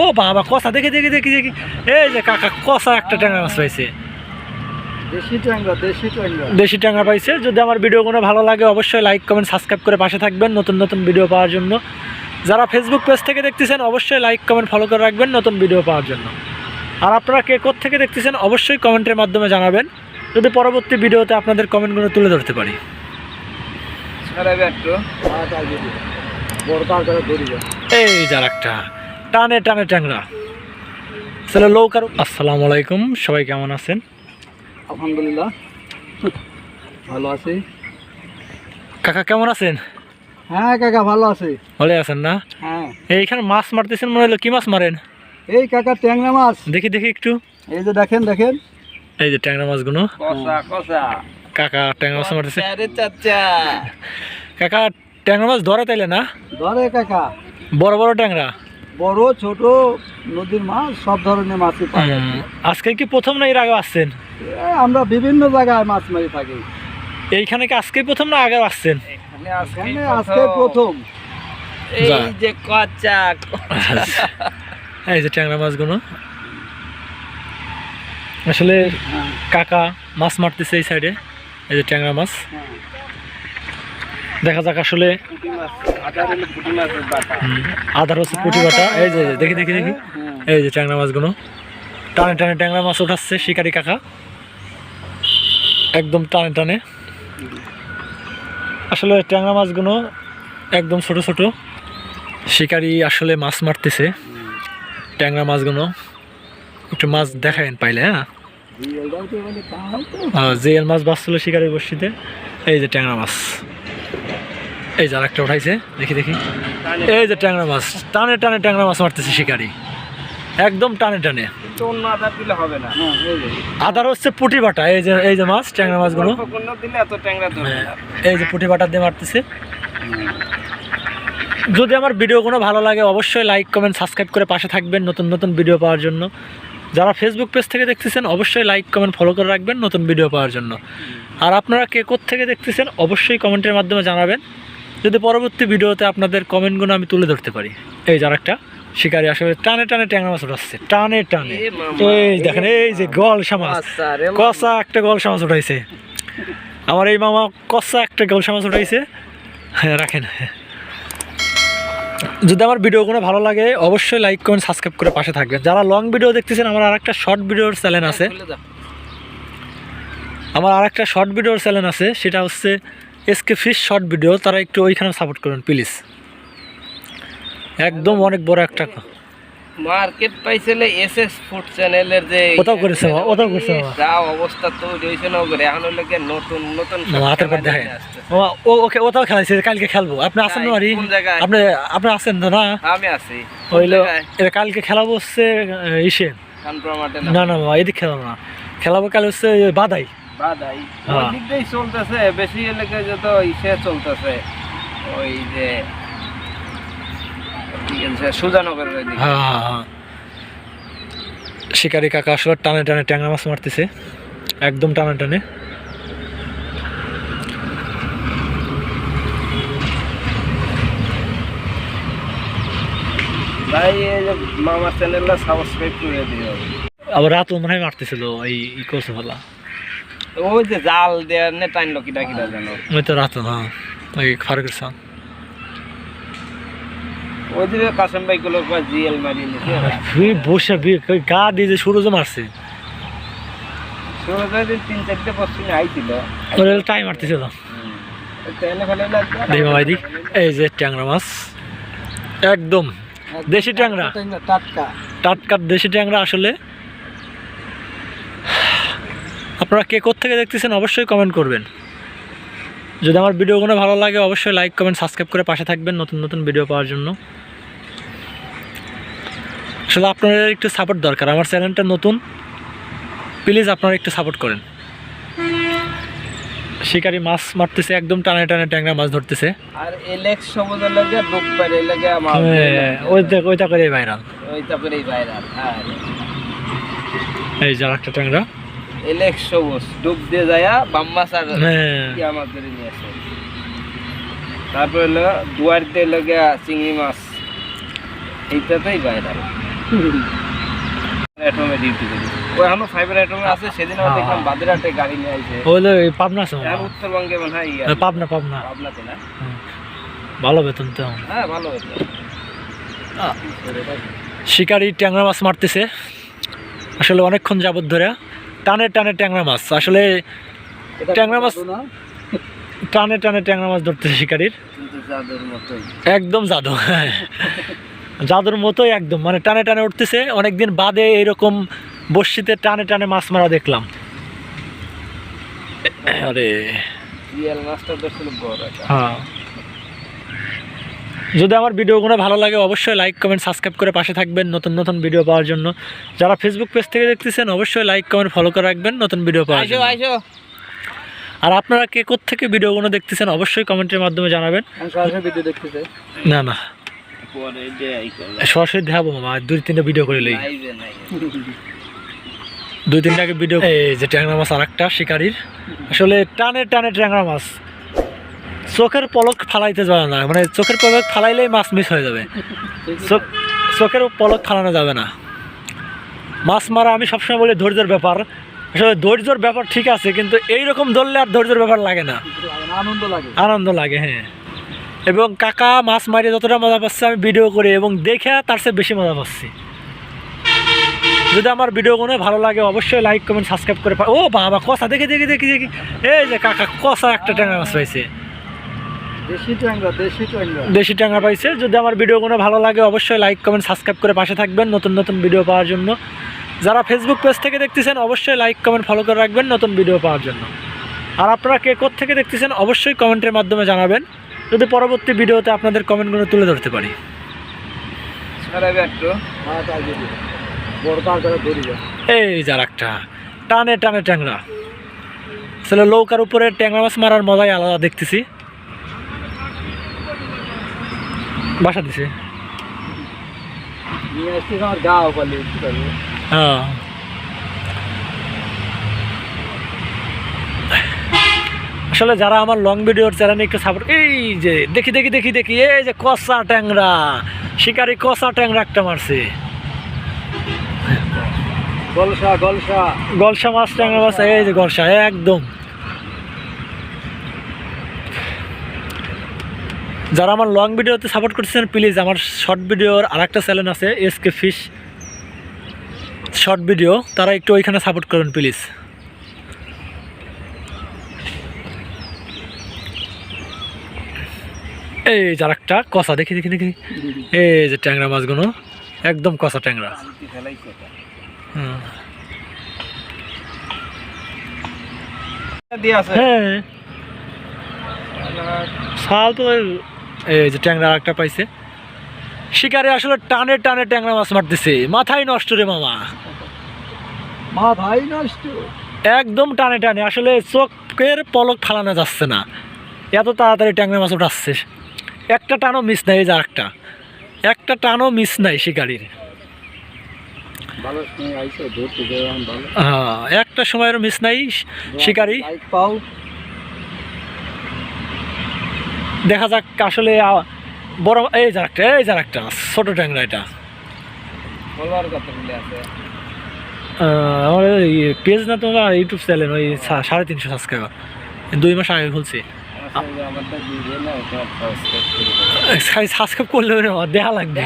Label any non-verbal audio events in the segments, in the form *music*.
ও বাবা কষা দেখে দেখে দেখি দেখি। এই যে কাকা কষা একটা ট্যাংরা মাছ পাইছে। দেশি ট্যাংরা পাইছে। যদি আমার ভিডিওগুলো ভালো লাগে অবশ্যই লাইক কমেন্ট সাবস্ক্রাইব করে পাশে থাকবেন নতুন নতুন ভিডিও পাওয়ার জন্য। যারা ফেসবুক পেজ থেকে দেখতেছেন অবশ্যই লাইক কমেন্ট ফলো করে রাখবেন নতুন ভিডিও পাওয়ার জন্য। আর আপনারা কে থেকে দেখতেছেন অবশ্যই কমেন্টের মাধ্যমে জানাবেন। যদি পরবর্তী ভিডিওতে আপনাদের কমেন্টগুলো তুলে ধরতে পারি। এই যার একটা। টানে টানে ট্যাংরা। তাহলে লৌকার আসসালামু আলাইকুম সবাই কেমন আছেন? আলহামদুলিল্লাহ। ভালো আছি। কাকা কেমন আছেন? হ্যাঁ কাকা ভালো আছি। ভালো আছেন না? হ্যাঁ। এইখানে মাছ মারতেছেন মনে হলো কি মাছ মারেন? এই কাকা ট্যাংরা মাছ। দেখি দেখি একটু। এই যে দেখেন দেখেন। এই যে ট্যাংরা মাছগুলো। কাকা ট্যাংরা মাছ মারতেছে। আরে কাকা ট্যাংরা মাছ ধরে তাইলে না? ধরে কাকা। বড় বড় ট্যাংরা। বড় ছোট নদীর মাছ সব ধরনের মাছই আজকে কি প্রথম না এর আগে আসছেন? আমরা বিভিন্ন জায়গায় মাছ মারি থাকি। এইখানে কি আজকে প্রথম না আগে আসছেন? আজকে প্রথম। যা। যে কচা এই যে ট্যাংরা মাছগুলো। আসলে হ্যাঁ, কাকা মাছ মারতেছে এই সাইডে এই যে ট্যাংরা মাছ। হ্যাঁ। দেখা যাক আসলে আদার হচ্ছে পুঁটি বাটা। এই যে দেখি দেখি দেখি। এই যে ট্যাংরা মাছগুলো। টানে টানে ট্যাংরা মাছ উঠাচ্ছে শিকারি কাকা। একদম টানে টানে। আসলে ট্যাংরা মাছগুলো একদম ছোট ছোট। শিকারি আসলে মাছ মারতেছে। ট্যাংরা মাছগুলো একটু মাছ দেখায়েন পাইলে হ্যাঁ? তো মানে জিএল মাছ বাঁচছিল শিকারি বর্ষিতে এই যে ট্যাংরা মাছ। এই যে একটা উঠাইছে দেখি দেখি। এই যে ট্যাংরা মাছ টানে টানে ট্যাংরা মাছ মারতেছে শিকারি। একদম টানে টানে। আদার দিলে হবে না। হ্যাঁ এই যে। আদার হচ্ছে পুটি বাটা এই যে এই যে মাছ ট্যাংরা মাছগুলো। অল্প কোনো দিলে এত ট্যাংরা ধরবে হ্যাঁ, না এই যে পুটি বাটা দিয়ে মারতেছে। যদি আমার ভিডিওগুলো ভালো লাগে অবশ্যই লাইক কমেন্ট সাবস্ক্রাইব করে পাশে থাকবেন নতুন নতুন ভিডিও পাওয়ার জন্য। যারা ফেসবুক পেজ থেকে দেখতেছেন অবশ্যই লাইক কমেন্ট ফলো করে রাখবেন নতুন ভিডিও পাওয়ার জন্য। আর আপনারা কে থেকে দেখতেছেন অবশ্যই কমেন্টের মাধ্যমে জানাবেন। যদি পরবর্তী ভিডিওতে আপনাদের কমেন্টগুলো আমি তুলে ধরতে পারি। এই যার একটা শিকারি আসলে টানে টানে ট্যাংরা মাছ উঠাচ্ছে টানে টানে। এই দেখেন এই যে গলসা মাছ আচ্ছা কষা একটা গলসা মাছ উঠাইছে। আমার এই মামা কষা একটা গলসা মাছ উঠাইছে। হ্যাঁ রাখেন। যদি আমার ভিডিওগুলো ভালো লাগে অবশ্যই লাইক কমেন্ট সাবস্ক্রাইব করে পাশে থাকবেন। যারা লং ভিডিও দেখতেছেন আমার আরেকটা শর্ট ভিডিওর চ্যানেল আছে। আমার আর একটা শর্ট ভিডিওর চ্যানেল আছে সেটা হচ্ছে এসকে ফিশ শর্ট ভিডিও তারা একটু ওইখানে সাপোর্ট করবেন প্লিজ একদম অনেক বড় একটা মার্কেট পাইছিলে এসএস ফুড চ্যানেলের যে ওটাও করেছে ওটাও করেছে যা অবস্থা তো হইছে না করে এখন হলো নতুন নতুন হাতের পর দেখেন। ও ওকে ওটাও খেলাইছে কালকে খেলব। আপনি আসেন না বাড়ি আপনি আপনি আসেন তো না? আমি আছি। হইল এটা কালকে খেলাবো হচ্ছে ইসে। না না এদিক খেলাবো না। খেলাবো কাল হচ্ছে বাদাই। হ্যাঁ। চলতেছে বেশি এলাকায় যত ইসে চলতেছে ওই যে সুজানগরের হ্যাঁ হ্যাঁ শিকারি কাকা আসলে টানে টানে ট্যাংরা মাছ মারতেছে একদম টানে টানে। ভাই এই যে মামার চ্যানেলটা সাবস্ক্রাইব করে দিও। আবার রাত মনে হয় মারতেছিল এই করছে ভালা ওই যে জাল দেওয়ার নে টাইনলো কিটা কিটা জানো ওই তো রাত হ্যাঁ। ওই ফারুকের সান ওই যে কাসম ভাই গুলো জিএল মারিয়ে নিছে তুই বসে বি- গা দিয়ে যে সূর্য মারছে। ষোলো দিন তিন চারটে পশ্চিমে আইছিল। ওর টাইম মারতেছিল ট্রেনে ফেলে দেখি এই যে ট্যাংরা মাছ। একদম। দেশি ট্যাংরা। টাটকা। টাটকা দেশি ট্যাংরা আসলে আপনারা কে থেকে দেখতেছেন অবশ্যই কমেন্ট করবেন। যদি আমার ভিডিওগুলো ভালো লাগে অবশ্যই লাইক কমেন্ট সাবস্ক্রাইব করে পাশে থাকবেন নতুন নতুন ভিডিও পাওয়ার জন্য। আসলে আপনাদের একটু সাপোর্ট দরকার আমার চ্যানেলটা নতুন। প্লিজ আপনারা একটু সাপোর্ট করেন। শিকারি মাছ মারতেছে একদম টানে টানে ট্যাংরা মাছ ধরতেছে। আর এলেক্স সবুজের লাগে ডুব পারে লাগে আমার হ্যাঁ, ওইটা ওইটা করে ভাইরাল। ওইটা করেই ভাইরাল হ্যাঁ। এই যার একটা ট্যাংরা। সবুজ ডুব দিয়ে যায়া বাম্মাস আর হ্যাঁ। আমার ধরে নিয়ে আসে। তারপর হলো দুয়ারিতে লাগে চিংড়ি মাছ। এইটাতেই ভাইরাল অ্যাটমে ডিউটি করি। ও এখনও ফাইবার অ্যাটমে আছে সেদিন দেখলাম বাদেরহাটে গাড়ি নিয়ে আইছে। হলো পাবনা হয়। উত্তরবঙ্গে মনে হয় পাবনা পাবনা। পাবনাতে না? ভালো বেতন তো। হ্যাঁ ভালো হতো শিকারি ট্যাংরা মাছ মারতেছে। আসলে অনেকক্ষণ যাবত ধরে। টানে টানে ট্যাংরা মাছ। আসলে ট্যাংরা মাছ টানে টানে ট্যাংরা মাছ ধরতেছে শিকারির। একদম জাদু। *laughs* জাদুর মতোই একদম। মানে টানে টানে উঠতেছে। অনেকদিন বাদে এরকম বর্ষিতে টানে টানে মাছ মারা দেখলাম। আরে হ্যাঁ। যদি আমার ভিডিওগুলো ভালো লাগে অবশ্যই লাইক কমেন্ট সাবস্ক্রাইব করে পাশে থাকবেন নতুন নতুন ভিডিও পাওয়ার জন্য। যারা ফেসবুক পেজ থেকে দেখতেছেন অবশ্যই লাইক কমেন্ট ফলো করে রাখবেন নতুন ভিডিও পাওয়ার জন্য। আর আপনারা কে থেকে ভিডিওগুলো দেখতেছেন অবশ্যই কমেন্টের মাধ্যমে জানাবেন। না না। সরাসরি দেখাবো মামা আর দুই তিনটা ভিডিও করে লই। দুই তিনটা আগে ভিডিও এই যে ট্যাংরা মাছ আর একটা শিকারির। আসলে টানে টানে ট্যাংরা মাছ। চোখের পলক ফালাইতে যাবে না। মানে চোখের পলক ফালাইলেই মাছ মিস হয়ে যাবে। চোখ- চোখের পলক ফালানো যাবে না। মাছ মারা আমি সবসময় বলি ধৈর্যের ব্যাপার। আসলে ধৈর্যর ব্যাপার ঠিক আছে কিন্তু এই রকম ধরলে আর ধৈর্যের ব্যাপার লাগে না। আনন্দ লাগে। আনন্দ লাগে হ্যাঁ। এবং কাকা মাছ মারিয়ে যতটা মজা পাচ্ছে আমি ভিডিও করে এবং দেখে তার চেয়ে বেশি মজা পাচ্ছি। যদি আমার ভিডিওগুলো ভালো লাগে অবশ্যই লাইক কমেন্ট সাবস্ক্রাইব করে ও বাবা কষা দেখে দেখি দেখি দেখি। এই যে কাকা কষা একটা ট্যাংরা মাছ পাইছে। দেশি ট্যাংরা পাইছে। যদি আমার ভিডিওগুলো ভালো লাগে অবশ্যই লাইক কমেন্ট সাবস্ক্রাইব করে পাশে থাকবেন নতুন নতুন ভিডিও পাওয়ার জন্য। যারা ফেসবুক পেজ থেকে দেখতেছেন অবশ্যই লাইক কমেন্ট ফলো করে রাখবেন নতুন ভিডিও পাওয়ার জন্য। আর আপনারা কে থেকে দেখতেছেন অবশ্যই কমেন্টের মাধ্যমে জানাবেন। যদি পরবর্তী ভিডিওতে আপনাদের কমেন্টগুলো তুলে ধরতে পারি। এই যার একটা টানে টানে ট্যাংরা। আসলে নৌকার উপরে ট্যাংরা মাছ মারার মজাই আলাদা দেখতেছি। বাসা দিছে। হ্যাঁ। আসলে যারা আমার লং ভিডিওর চ্যানেলে একটু সাপোর্ট এই যে দেখি দেখি দেখি দেখি এই যে কষা ট্যাংরা শিকারি কষা ট্যাংরা একটা মারছে। গলসা গলসা। গলসা মাছ ট্যাংরা মাছ এই যে গলসা একদম। যারা আমার লং ভিডিওতে সাপোর্ট করছেন প্লিজ আমার শর্ট ভিডিওর আর একটা চ্যানেল আছে এসকে ফিশ শর্ট ভিডিও তারা একটু ওইখানে সাপোর্ট করবেন প্লিজ এই যার একটা কষা দেখি দেখি দেখি। এই যে ট্যাংরা মাছগুলো একদম কষা ট্যাংরা। হুম। হ্যাঁ। শাল তো এই যে ট্যাংরা একটা পাইছে। শিকারে আসলে টানে টানে ট্যাংরা মাছ মারতেছে। মাথায় নষ্ট রে মামা। মা ভাই নষ্ট। একদম টানে টানে। আসলে চোখের পলক ফালানো যাচ্ছে না। এত তাড়াতাড়ি ট্যাংরা মাছ উঠাচ্ছে। একটা টানও মিস নাই এই যে একটা একটা টানও মিস নাই শিকারির। হ্যাঁ একটা সময়ের মিস নাই শিকারি। পাও। দেখা যাক আসলে বড় এই যার একটা এই যার একটা ছোট ট্যাংরা এটা। আমার পেজ না তোমার ইউটিউব চ্যানেল ওই সাড়ে তিনশো সাবস্ক্রাইবার দুই মাস আগে খুলছি। সাবস্ক্রাইব সাবস্ক্রাইব করলে দেখা লাগবে।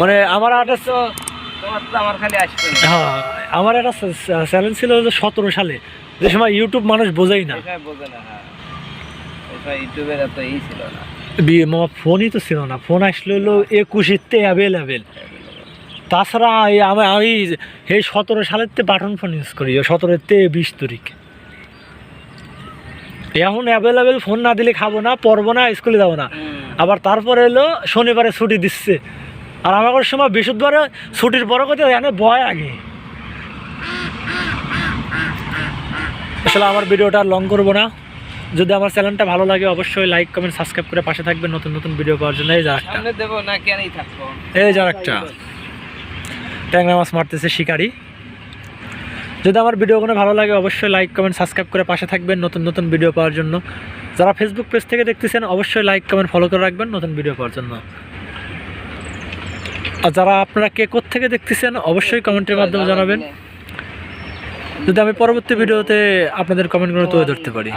মানে আমার একটা হ্যাঁ আমার একটা চ্যানেল ছিল সতেরো সালে। যে সময় ইউটিউব মানুষ বোঝেই না। এসব ইউটিউবের এত ই ছিল না। ফোনই তো ছিল না। ফোন আসলে হলো একুশিতে অ্যাভেলেবেল তাছাড়া এই আমি আমি এই সতেরো সালের তে বাটন ফোন ইউজ করি সতেরোর তে বিশ তারিখ। এখন অ্যাভেলেবেল ফোন না দিলে খাব না পড়ব না স্কুলে যাব না। আবার তারপরে এলো শনিবারে ছুটি দিচ্ছে। আর আমার সময় বৃহস্পতিবারে ছুটির পরে কোথাও এখানে ভয় আগে। আসলে আমার ভিডিওটা লং করব না। যদি আমার চ্যানেলটা ভালো লাগে অবশ্যই লাইক কমেন্ট সাবস্ক্রাইব করে পাশে থাকবেন নতুন নতুন ভিডিও পাওয়ার জন্য। এই যা একটা সামনে দেবো না কেনই থাকব? এই যা একটা ট্যাংরা মাছ মারতেছে শিকারি। যদি আমার ভিডিওগুলো ভালো লাগে অবশ্যই লাইক কমেন্ট সাবস্ক্রাইব করে পাশে থাকবেন নতুন নতুন ভিডিও পাওয়ার জন্য। যারা ফেসবুক পেজ থেকে দেখতেছেন অবশ্যই লাইক কমেন্ট ফলো করে রাখবেন নতুন ভিডিও পাওয়ার জন্য। আর যারা আপনারা কে থেকে দেখতেছেন অবশ্যই কমেন্টের মাধ্যমে জানাবেন। যদি আমি পরবর্তী ভিডিওতে আপনাদের কমেন্টগুলো তুলে ধরতে পারি।